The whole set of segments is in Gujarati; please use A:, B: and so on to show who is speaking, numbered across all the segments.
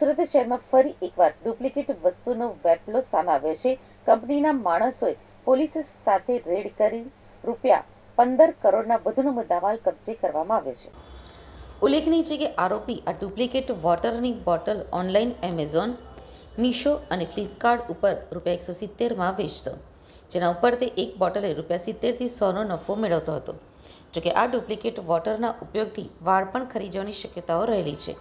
A: સુરત શહેરમાં ફરી એકવાર ડુપ્લિકેટ વસ્તુનો વેપલો સામે આવ્યો છે. કંપનીના માણસોએ પોલીસ સાથે રેડ કરી રૂપિયા પંદર કરોડના વધુનો મુદ્દામાલ કબજે કરવામાં આવ્યો છે. ઉલ્લેખનીય છે કે આરોપી આ ડુપ્લિકેટ વોટરની બોટલ ઓનલાઈન એમેઝોન, મીશો અને ફ્લિપકાર્ટ ઉપર રૂપિયા એકસો સિત્તેરમાં વેચતો. જેના ઉપર તે એક બોટલે રૂપિયા સિત્તેરથી સોનો નફો મેળવતો હતો. જોકે આ ડુપ્લિકેટ વોટરના ઉપયોગથી વાળ પણ ખરી શક્યતાઓ રહેલી છે.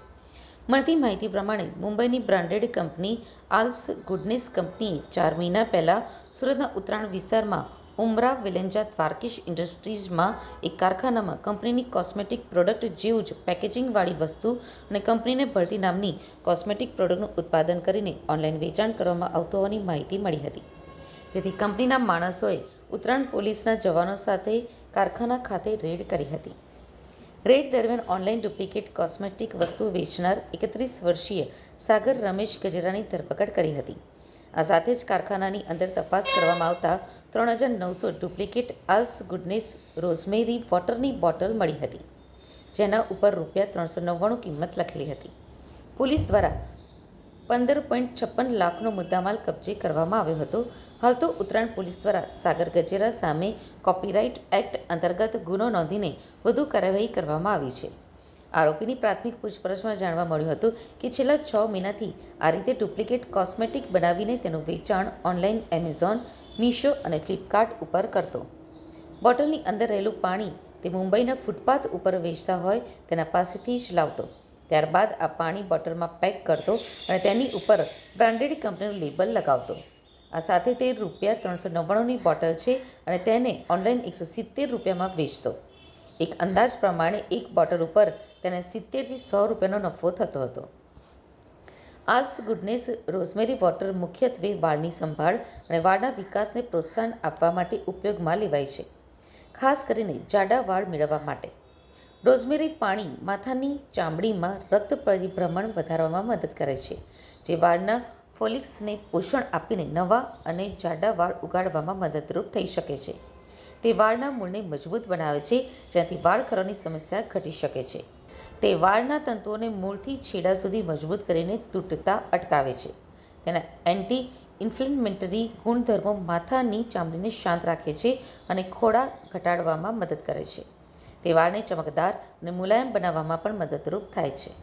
A: મળતી માહિતી પ્રમાણે મુંબઈની બ્રાન્ડેડ કંપની આલ્પ્સ ગુડનેસ કંપનીએ ચાર મહિના પહેલાં સુરતના ઉત્તરાયણ વિસ્તારમાં ઉમરા વેલેન્જા દ્વારકેશ ઇન્ડસ્ટ્રીઝમાં એક કારખાનામાં કંપનીની કોસ્મેટિક પ્રોડક્ટ જેવું જ પેકેજિંગવાળી વસ્તુ અને કંપનીને ભળતી નામની કોસ્મેટિક પ્રોડક્ટનું ઉત્પાદન કરીને ઓનલાઈન વેચાણ કરવામાં આવતું હોવાની માહિતી મળી હતી. જેથી કંપનીના માણસોએ ઉત્તરાયણ પોલીસના જવાનો સાથે કારખાના ખાતે રેડ કરી હતી. રેડ દરમિયાન ઓનલાઈન ડુપ્લિકેટ કોસ્મેટિક વસ્તુ વેચનાર એકત્રીસ વર્ષીય સાગર રમેશ ગજેરાની ધરપકડ કરી હતી. આ સાથે જ કારખાનાની અંદર તપાસ કરવામાં આવતા ત્રણ હજાર નવસો ડુપ્લિકેટ આલ્પ્સ ગુડનેસ રોઝમેરી વોટરની બોટલ મળી હતી, જેના ઉપર રૂપિયા ત્રણસો નવ્વાણું કિંમત લખેલી હતી. પોલીસ દ્વારા પંદર પોઈન્ટ છપ્પન લાખનો મુદ્દામાલ કબજે કરવામાં આવ્યો હતો. હાલ તો ઉત્તરાયણ પોલીસ દ્વારા સાગર ગજેરા સામે કોપીરાઇટ એક્ટ અંતર્ગત ગુનો નોંધીને વધુ કાર્યવાહી કરવામાં આવી છે. આરોપીની પ્રાથમિક પૂછપરછમાં જાણવા મળ્યું હતું કે છેલ્લા છ મહિનાથી આ રીતે ડુપ્લિકેટ કોસ્મેટિક બનાવીને તેનું વેચાણ ઓનલાઈન એમેઝોન, મીશો અને ફ્લિપકાર્ટ ઉપર કરતો. બોટલની અંદર રહેલું પાણી તે મુંબઈના ફૂટપાથ ઉપર વેચતા હોય તેના પાસેથી જ લાવતો. ત્યારબાદ આ પાણી બોટલમાં પેક કરતો અને તેની ઉપર બ્રાન્ડેડ કંપનીનું લેબલ લગાવતો. આ સાથે તે રૂપિયા ત્રણસો નવ્વાણુંની બોટલ છે અને તેને ઓનલાઈન એકસો સિત્તેર રૂપિયામાં વેચતો. એક અંદાજ પ્રમાણે એક બોટલ ઉપર તેને સિત્તેરથી સો રૂપિયાનો નફો થતો હતો. આલ્પ્સ ગુડનેસ રોઝમેરી વોટર મુખ્યત્વે વાળની સંભાળ અને વાળના વિકાસને પ્રોત્સાહન આપવા માટે ઉપયોગમાં લેવાય છે, ખાસ કરીને જાડા વાળ મેળવવા માટે. રોઝમેરી પાણી માથાની ચામડીમાં રક્ત પરિભ્રમણ વધારવામાં મદદ કરે છે, જે વાળના ફોલિક્સને પોષણ આપીને નવા અને જાડા વાળ ઉગાડવામાં મદદરૂપ થઈ શકે છે. તે વાળના મૂળને મજબૂત બનાવે છે, જ્યાંથી વાળ ખરવાની સમસ્યા ઘટી શકે છે. તે વાળના તંતુઓને મૂળથી છેડા સુધી મજબૂત કરીને તૂટતા અટકાવે છે. તેના એન્ટી ઇન્ફ્લેમેટરી ગુણધર્મો માથાની ચામડીને શાંત રાખે છે અને ખોડા ઘટાડવામાં મદદ કરે છે. તે વાળને ચમકદાર અને મુલાયમ બનાવવામાં પણ મદદરૂપ થાય છે.